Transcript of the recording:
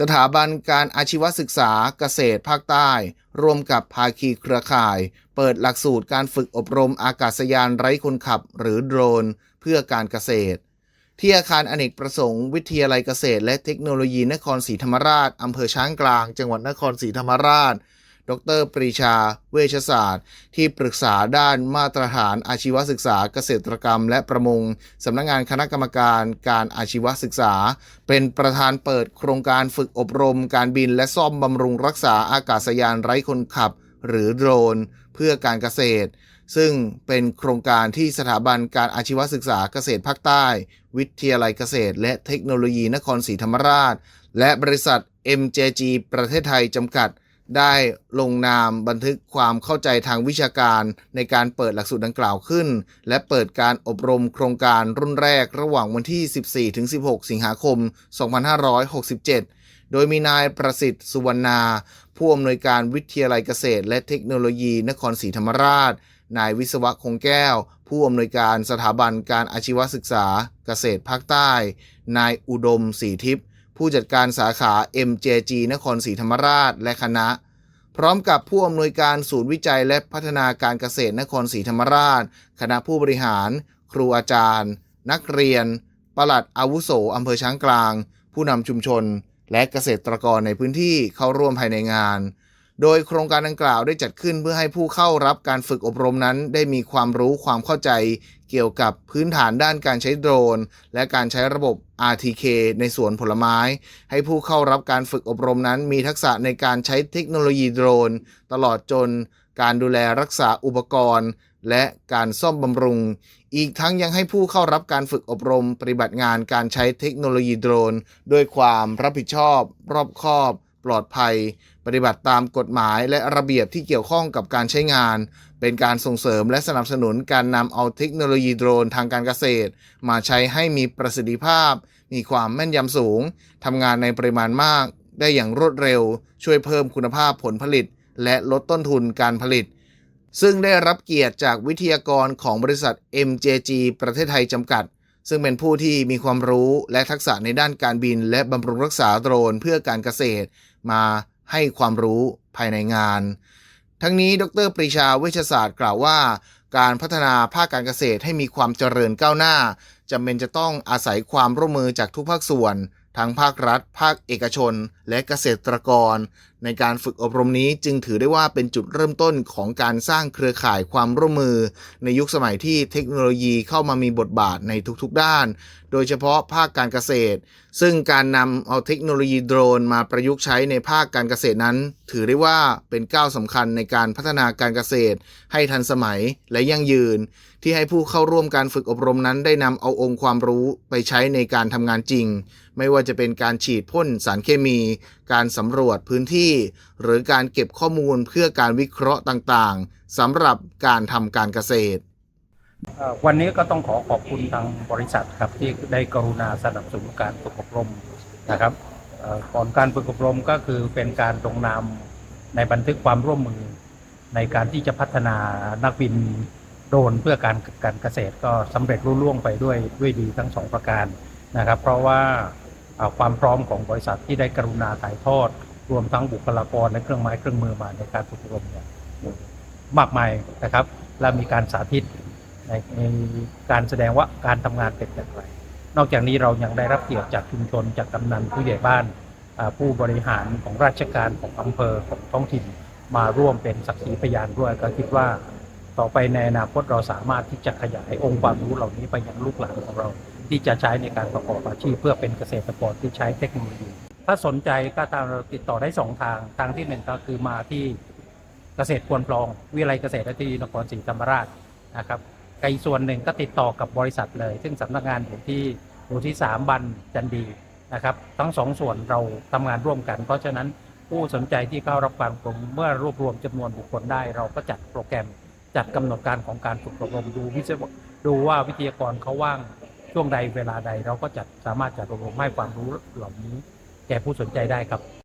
สถาบันการอาชีวศึกษาเกษตรภาคใต้ ร่วมกับภาคีเครือข่าย เปิดหลักสูตรการฝึกอบรมอากาศยานไร้คนขับหรือโดรน เพื่อการเกษตร ที่อาคารอเนกประสงค์ วิทยาลัยเกษตร และเทคโนโลยีนครศรีธรรมราชอำเภอช้างกลาง จังหวัดนครศรีธรรมราช ดร ปรีชา เวชศาสตร์ ที่ปรึกษาด้านมาตรฐานอาชีวศึกษาเกษตรกรรม และประมงสำนักงานคณะกรรมการการอาชีวศึกษา เป็นประธานเปิดโครงการฝึกอบรม การบินและซ่อมบำรุงรักษาอากาศยานไร้คนขับ หรือโดรน เพื่อการเกษตร ซึ่งเป็นโครงการที่สถาบันการอาชีวศึกษาเกษตรภาคใต้ วิทยาลัยเกษตร และเทคโนโลยีนครศรีธรรมราช และบริษัท MJG ประเทศไทยจำกัด ได้ลงนามบันทึกความเข้าใจทางวิชาการในการเปิดหลักสูตรดังกล่าวขึ้น และเปิดการอบรมโครงการรุ่นแรกระหว่างวันที่ 14-16 สิงหาคม 2567 โดยมีนายประสิทธิ์สุวรรณา ผู้อำนวยการวิทยาลัยเกษตร และเทคโนโลยีนครศรีธรรมราช นายวิศวะคงแก้ว ผู้อำนวยการสถาบันการอาชีวศึกษาเกษตรภาคใต้ นายอุดมศรีทิพย์ ผู้จัดการสาขา MJG นครศรีธรรมราชและคณะ พร้อมกับผู้อำนวยการศูนย์วิจัยและพัฒนาการเกษตรนครศรีธรรมราช คณะผู้บริหาร ครูอาจารย์ นักเรียน ประหลัดอาวุโสอำเภอช้างกลาง ผู้นำชุมชน และเกษตรกรในพื้นที่เข้าร่วมภายในงาน โดยโครงการดังกล่าวได้จัดขึ้นเพื่อให้ผู้เข้ารับการฝึกอบรมนั้น ได้มีความรู้ความเข้าใจ เกี่ยวกับพื้นฐานด้านการใช้โดรน และการใช้ระบบ RTK ในสวนผลไม้ ให้ผู้เข้ารับการฝึกอบรมนั้น มีทักษะในการใช้เทคโนโลยีโดรน ตลอดจน การดูแลรักษาอุปกรณ์ และการซ่อมบำรุง อีกทั้งยังให้ผู้เข้ารับการฝึกอบรม ปฏิบัติงานการใช้เทคโนโลยีโดรน ด้วยความรับผิดชอบ รอบคอบ ปลอดภัย ปฏิบัติตามกฎหมายและระเบียบที่เกี่ยวข้องกับการใช้งาน เป็นการส่งเสริมและสนับสนุนการนำเอาเทคโนโลยีโดรนทางการเกษตร มาใช้ให้มีประสิทธิภาพ มีความแม่นยำสูงทำงานในปริมาณมาก ได้อย่างรวดเร็ว ช่วยเพิ่มคุณภาพผลผลิต และลดต้นทุนการผลิต ซึ่งได้รับเกียรติจากวิทยากรของบริษัท MJG ประเทศไทยจำกัด ซึ่งเป็นผู้ที่มีความรู้และทักษะในด้านการบิน และบำรุงรักษาโดรนเพื่อการเกษตรมา ให้ความรู้ภายในงาน ทั้งนี้ดรปรีชาเวชศาสตร์กล่าวว่า การพัฒนาภาคการเกษตรให้มีความเจริญก้าวหน้าจำเป็นจะต้องอาศัยความร่วมมือจากทุกภาคส่วน ทั้งภาครัฐ ภาคเอกชน และเกษตรกร ในการฝึกอบรมนี้จึงถือได้ว่าเป็นจุดเริ่มต้นของการสร้างเครือข่ายความร่วมมือ ในยุคสมัยที่เทคโนโลยีเข้ามามีบทบาทในทุกๆด้าน โดยเฉพาะภาคการเกษตร ซึ่งการนำเอาเทคโนโลยีโดรนมาประยุกต์ใช้ในภาคการเกษตรนั้น ถือได้ว่าเป็นก้าวสำคัญในการพัฒนาการเกษตร ให้ทันสมัยและยั่งยืน ที่ให้ผู้เข้าร่วมการฝึกอบรมนั้นได้นำเอาองค์ความรู้ไปใช้ในการทำงานจริง ไม่ว่าจะเป็นการฉีดพ่นสารเคมี การสำรวจพื้นที่หรือการเก็บข้อมูลเพื่อการวิเคราะห์ต่างๆสำหรับการทำการเกษตร วันนี้ก็ต้องขอขอบคุณทางบริษัทครับที่ได้กรุณาสนับสนุนการฝึกอบรมนะครับก่อนการฝึกอบรมก็คือเป็นการลงนามในบันทึกความร่วมมือ ในการที่จะพัฒนานักบินโดรนเพื่อการการเกษตรก็สำเร็จรุ่ล่วงไปด้วยด้วยดีทั้งสองประการนะครับ เพราะว่าความพร้อมของบริษัทที่ได้กรุณาถ่ายทอด รวมทั้งบุคลากรและเครื่องไม้เครื่องมือมาในการฝึกอบรมเนี่ยมากมายนะครับ และมีการสาธิตในในการแสดงว่าการทำงานเป็นอย่างไร นอกจากนี้เรายังได้รับเกียรติจากชุมชนจากกำนันผู้ใหญ่บ้านผู้บริหารของราชการของอำเภอของท้องถิ่นมาร่วมเป็นสักขีพยานด้วยก็คิดว่าต่อไปในอนาคตเราสามารถที่จะขยายองค์ความรู้เหล่านี้ไปยังลูกหลานของเรา ที่จะใช้ในการประกอบอาชีพเพื่อเป็นเกษตรกรที่ใช้เทคโนโลยี ถ้าสนใจก็ตามเราติดต่อได้สองทาง ทางที่หนึ่งก็คือมาที่เกษตรควรปลอง วิทยาลัยเกษตรที่นครศรีธรรมราชนะครับอีกส่วนหนึ่งก็ติดต่อกับบริษัทเลย ซึ่งสำนักงานอยู่ที่อยู่ที่สามบันจันดีนะครับ ทั้งสองส่วนเราทำงานร่วมกัน เพราะฉะนั้นผู้สนใจที่เข้ารับการอบรมเมื่อรวบรวมจำนวนบุคคลได้ เราก็จัดโปรแกรมจัดกำหนดการของการฝึกอบรมดูวิศวดูว่าวิทยากรเขาว่างช่วงใดเวลาใดเราก็จัดสามารถจัดอบรมให้ความรู้เหล่านี้ แก่ผู้สนใจได้ครับ